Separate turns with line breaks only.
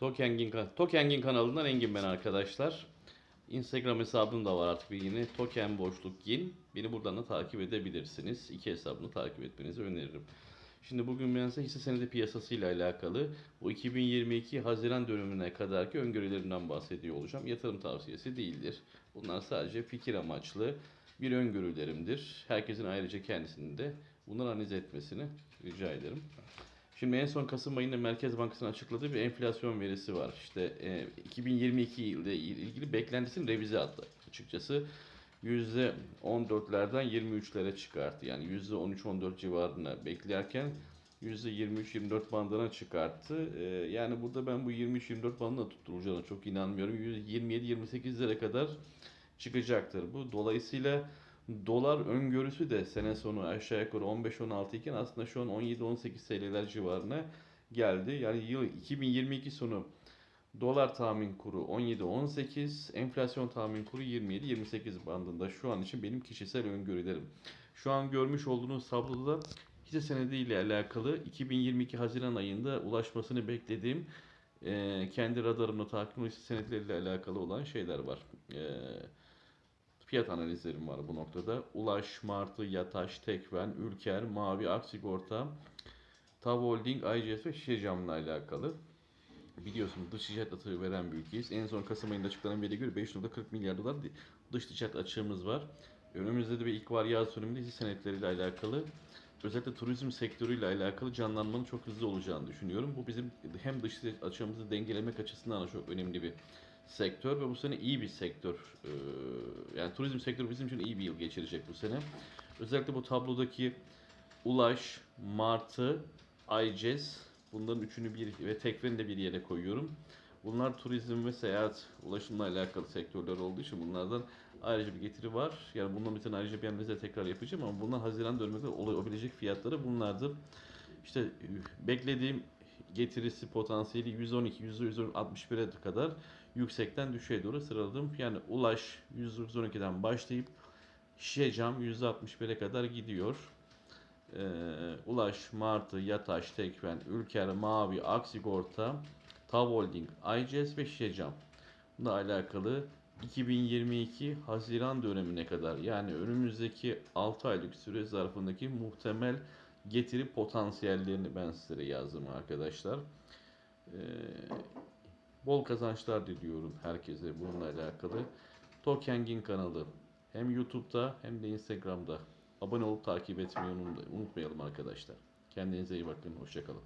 Kan- Tokengin kanalından Engin ben arkadaşlar. Instagram hesabım da var artık bir yine. Token boşluk gin. Beni buradan da takip edebilirsiniz. İki hesabını takip etmenizi öneririm. Şimdi bugün ben size hisse senedi piyasasıyla alakalı bu 2022 Haziran dönemine kadarki öngörülerinden bahsediyor olacağım. Yatırım tavsiyesi değildir. Bunlar sadece fikir amaçlı bir öngörülerimdir. Herkesin ayrıca kendisini de bunları analiz etmesini rica ederim. Şimdi en son Kasım ayında Merkez Bankası'nın açıkladığı bir enflasyon verisi var. İşte e, 2022 yılda ilgili beklentisini revize attı. Açıkçası %14'lerden 23'lere çıkarttı. Yani %13-14 civarına beklerken %23-24 bandına çıkarttı. E, yani burada ben bu 23-24 bandına tutturacağına çok inanmıyorum. %27-28'lere kadar çıkacaktır bu. Dolayısıyla dolar öngörüsü de sene sonu aşağı yukarı 15-16 iken aslında şu an 17-18 TL'ler civarına geldi. Yani yıl 2022 sonu dolar tahmin kuru 17-18, enflasyon tahmin kuru 27-28 bandında şu an için benim kişisel öngörülerim. Şu an görmüş olduğunuz tabloda hisse senedi ile alakalı 2022 Haziran ayında ulaşmasını beklediğim e, kendi radarımla takip hisse senedleriyle alakalı olan şeyler var. E, fiyat analizlerim var bu noktada. Ulaş, Martı, Yataş, Tekven, Ülker, Mavi, Aksigorta, Tav Holding, ICS ve Şişecam'la alakalı. Biliyorsunuz dış ticaret atığı veren bir ülkeyiz. En son Kasım ayında açıklanan veriye göre 5.40 milyar dolar dış ticaret açığımız var. Önümüzde de bir ilk var yaz döneminde hisse senetleriyle alakalı özellikle turizm sektörüyle alakalı canlanmanın çok hızlı olacağını düşünüyorum. Bu bizim hem dış açığımızı dengelemek açısından da çok önemli bir sektör ve bu sene iyi bir sektör. Ee, yani turizm sektörü bizim için iyi bir yıl geçirecek bu sene. Özellikle bu tablodaki Ulaş, Martı, Aycez bunların üçünü bir ve Tekven'i de bir yere koyuyorum. Bunlar turizm ve seyahat ulaşımla alakalı sektörler olduğu için bunlardan ayrıca bir getiri var. Yani bunların bir tane ayrıca bir analize tekrar yapacağım ama bunlar Haziran döneminde olabilecek fiyatları bunlardı. İşte e, beklediğim getirisi potansiyeli 112 %161'e kadar yüksekten düşüğe doğru sıraladım. Yani Ulaş 112'den başlayıp Şişecam %61'e kadar gidiyor. Ee, Ulaş, Martı, Yataş, Tekfen, Ülker, Mavi, Aksigorta, Tav Holding, ICS ve Şişecam. Bununla alakalı 2022 Haziran dönemine kadar yani önümüzdeki 6 aylık süre zarfındaki muhtemel getiri potansiyellerini ben sizlere yazdım arkadaşlar. Ee, bol kazançlar diliyorum herkese bununla alakalı. Tokengin kanalı hem YouTube'da hem de Instagram'da abone olup takip etmeyi unutmayalım arkadaşlar. Kendinize iyi bakın. Hoşçakalın.